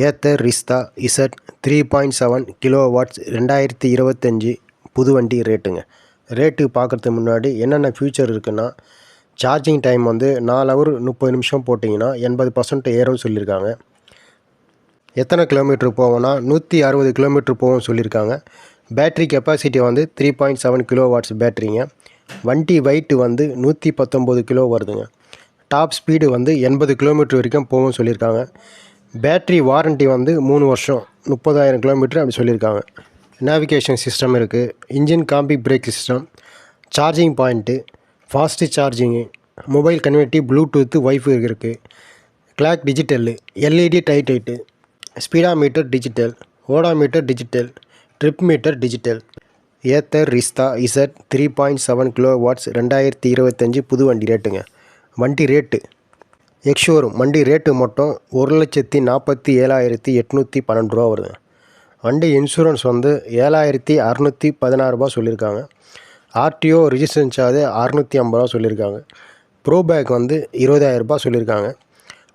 Ather Rizta Z three point seven kilo watts ரெண்டாயிரத்தி இருபத்தஞ்சி புது வண்டி ரேட்டுங்க. ரேட்டு பார்க்குறதுக்கு முன்னாடி என்னென்ன ஃபியூச்சர் இருக்குன்னா சார்ஜிங் டைம் வந்து நாலு ஹவர் முப்பது நிமிஷம் போட்டிங்கன்னா எண்பது பர்சன்ட் ஏறும் சொல்லியிருக்காங்க. எத்தனை கிலோமீட்டர் போவோம்னா நூற்றி அறுபது கிலோமீட்டர் போகும் சொல்லியிருக்காங்க. பேட்ரி கெப்பாசிட்டி வந்து three point seven kilo watts பேட்ரிங்க வண்டி வெயிட்டு வந்து நூற்றி பத்தொம்போது கிலோ வருதுங்க. டாப் ஸ்பீடு வந்து எண்பது கிலோமீட்டர் வரைக்கும் போகும் சொல்லியிருக்காங்க. பேட்ரி வாரண்ட்டி வந்து மூணு வருஷம் முப்பதாயிரம் கிலோமீட்டர் அப்படி சொல்லியிருக்காங்க. நேவிகேஷன் சிஸ்டம் இருக்குது engine combi brake system charging point fast charging mobile converter Bluetooth wifi இருக்குது clock digital LED tail light speedometer digital odometer digital trip meter digital Ather Rizta Z three point seven kilo watts ரெண்டாயிரத்தி இருபத்தஞ்சி புது வண்டி ரேட்டுங்க வண்டி rate ex-showroom வண்டி rate மட்டும் ஒரு லட்சத்தி நாற்பத்தி ஏழாயிரத்தி எட்நூற்றி பன்னெண்டு ரூபா வருதுங்க வண்டி இன்சூரன்ஸ் வந்து ஏழாயிரத்தி அறநூற்றி பதினாறுரூபா சொல்லியிருக்காங்க. ஆர்டிஓ ரிஜிஸ்ட்ரேஷன் சார்ஜ் அறநூற்றி ஐம்பது ரூபா சொல்லியிருக்காங்க. ப்ரோ பேக் வந்து இருபதாயிரரூபா சொல்லியிருக்காங்க.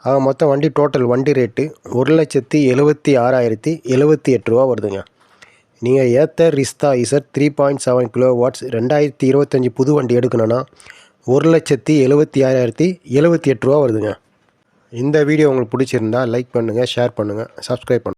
ஆக மொத்தம் வண்டி டோட்டல் வண்டி ரேட்டு ஒரு லட்சத்தி எழுபத்தி ஆறாயிரத்தி எழுபத்தி எட்டு ரூபா வருதுங்க. நீங்கள் Ather Rizta Z three point seven kilo watts ரெண்டாயிரத்தி இருபத்தஞ்சி புது வண்டி எடுக்கணுன்னா ஒரு லட்சத்தி எழுபத்தி ஆறாயிரத்தி எழுபத்தி எட்டு ரூபா வருதுங்க. இந்த வீடியோ உங்களுக்கு பிடிச்சிருந்தா லைக் பண்ணுங்கள் ஷேர் பண்ணுங்கள் சப்ஸ்கிரைப் பண்ணுங்கள்